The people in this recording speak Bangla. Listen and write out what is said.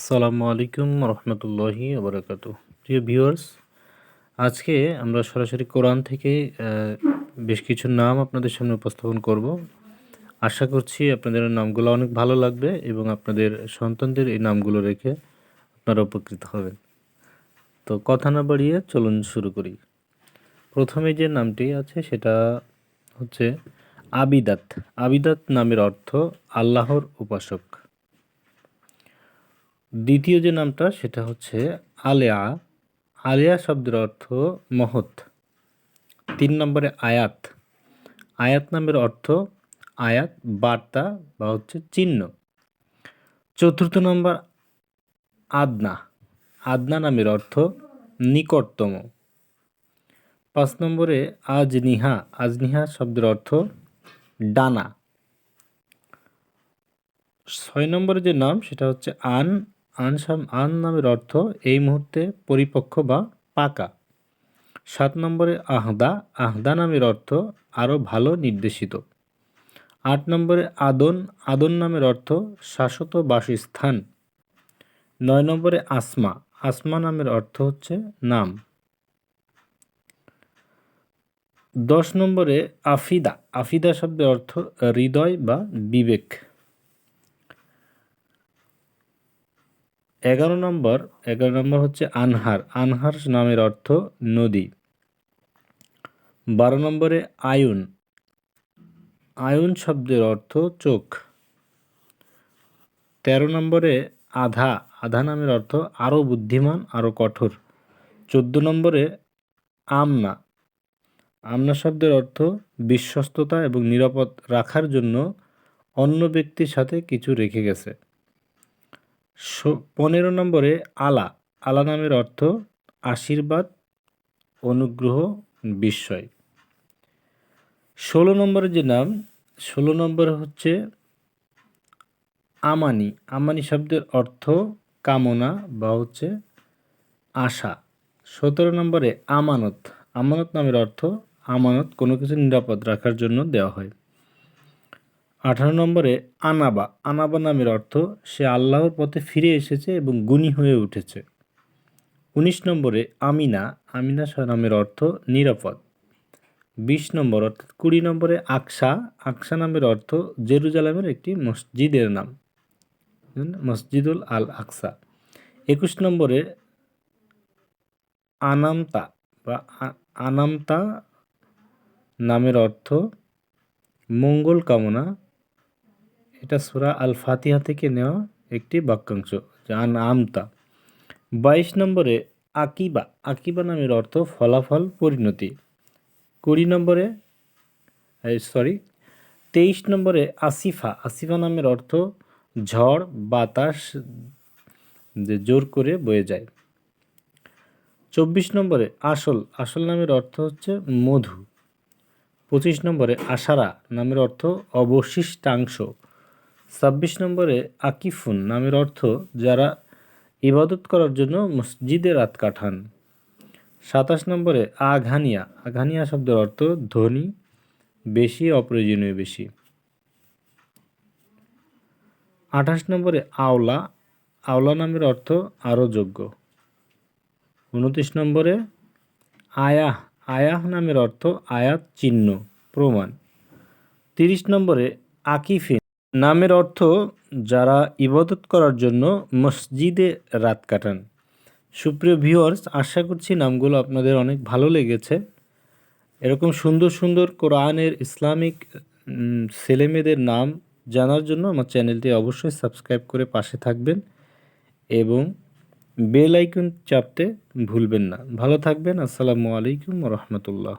আসসালামু আলাইকুম রহমতুল্লাহি আবরাকাত প্রিয় ভিউয়ার্স, আজকে আমরা সরাসরি কোরআন থেকে বেশ কিছু নাম আপনাদের সামনে উপস্থাপন করব। আশা করছি আপনাদের নামগুলো অনেক ভালো লাগবে এবং আপনাদের সন্তানদের এই নামগুলো রেখে আপনারা উপকৃত হবেন। তো কথা না বাড়িয়ে চলুন শুরু করি। প্রথমে যে নামটি আছে সেটা হচ্ছে আবিদাত। আবিদাত নামের অর্থ আল্লাহর উপাসক। দ্বিতীয় যে নামটা, সেটা হচ্ছে আলেয়া। আলেয়া শব্দের অর্থ মহৎ। তিন নম্বরে আয়াত। আয়াত নামের অর্থ আয়াত, বার্তা বা হচ্ছে চিহ্ন। চতুর্থ নম্বর আদনা। আদনা নামের অর্থ নিকটতম। পাঁচ নম্বরে আজনিহা। আজনিহা শব্দের অর্থ ডানা। ছয় নম্বরে যে নাম, সেটা হচ্ছে আন আন আন নামের অর্থ এই মুহূর্তে পরিপক্ক বা পাকা। সাত নম্বরে আহদা আহদা নামের অর্থ আরও ভালো নির্দেশিত। আট নম্বরে আদন আদন নামের অর্থ শাশ্বত বাসস্থান। নয় নম্বরে আসমা আসমা নামের অর্থ হচ্ছে নাম। দশ নম্বরে আফিদা আফিদা শব্দের অর্থ হৃদয় বা বিবেক। এগারো নম্বর এগারো নম্বর হচ্ছে আনহার। আনহার নামের অর্থ নদী। বারো নম্বরে আয়ুন। আয়ুন শব্দের অর্থ চোখ। তেরো নম্বরে আধা। আধা নামের অর্থ আরও বুদ্ধিমান আরও কঠোর। চোদ্দ নম্বরে আমনা। আমনা শব্দের অর্থ বিশ্বস্ততা এবং নিরাপদ রাখার জন্য অন্য ব্যক্তির সাথে কিছু রেখে গেছে। পনেরো নম্বরে আলা। আলা নামের অর্থ আশীর্বাদ, অনুগ্রহ, বিস্ময়। ষোলো নম্বরে যে নাম, ষোলো নম্বরে হচ্ছে আমানি। আমানি শব্দের অর্থ কামনা বা হচ্ছে আশা। সতেরো নম্বরে আমানত। আমানত নামের অর্থ আমানত, কোনো কিছু নিরাপদ রাখার জন্য দেওয়া হয়। আঠারো নম্বরে আনাবা। আনাবা নামের অর্থ, সে আল্লাহর পথে ফিরে এসেছে এবং গুণী হয়ে উঠেছে। উনিশ নম্বরে আমিনা। আমিনা নামের অর্থ নিরাপদ। বিশ নম্বর, অর্থাৎ কুড়ি নম্বরে আকসা। আকসা নামের অর্থ জেরুজালামের একটি মসজিদের নাম। মসজিদুল আল আকসা। একুশ নম্বরে আনামতা বা আনামতা নামের অর্থ মঙ্গল কামনা। এটা সুরা আল ফাতিহা থেকে নেওয়া একটি বাক্যাংশ যান আমতা বাইশ নম্বরে আকিবা। আকিবা নামের অর্থ ফলাফল, পরিণতি। কুড়ি নম্বরে সরি, তেইশ নম্বরে আসিফা। আসিফা নামের অর্থ ঝড়, বাতাস, যে জোর করে বয়ে যায়। চব্বিশ নম্বরে আসল। আসল নামের অর্থ হচ্ছে মধু। পঁচিশ নম্বরে আশারা নামের অর্থ অবশিষ্টাংশ। ছাব্বিশ নম্বরে আকিফুন নামের অর্থ যারা ইবাদত করার জন্য মসজিদে রাত কাটান। সাতাশ নম্বরে আঘানিয়া। আঘানিয়া শব্দের অর্থ ধনী, বেশি, অপ্রয়োজনীয়, বেশি। আঠাশ নম্বরে আওলা। আওলা নামের অর্থ আরও যোগ্য। উনত্রিশ নম্বরে আয়াহ। আয়াহ নামের অর্থ আয়াত চিহ্ন, প্রমাণ। তিরিশ নম্বরে আকিফিন। নামের অর্থ যারা ইবাদত করার জন্য মসজিদে রাত কাটান। সুপ্রিয় ভিউয়ার্স আশা করছি নামগুলো আপনাদের অনেক ভালো লেগেছে। এরকম সুন্দর সুন্দর কোরআনের ইসলামিক ছেলেমেয়েদের নাম জানার জন্য আমার চ্যানেলটি অবশ্যই সাবস্ক্রাইব করে পাশে থাকবেন এবং বেল আইকন চাপতে ভুলবেন না। ভালো থাকবেন। আসসালামু আলাইকুম রহমতুল্লাহ।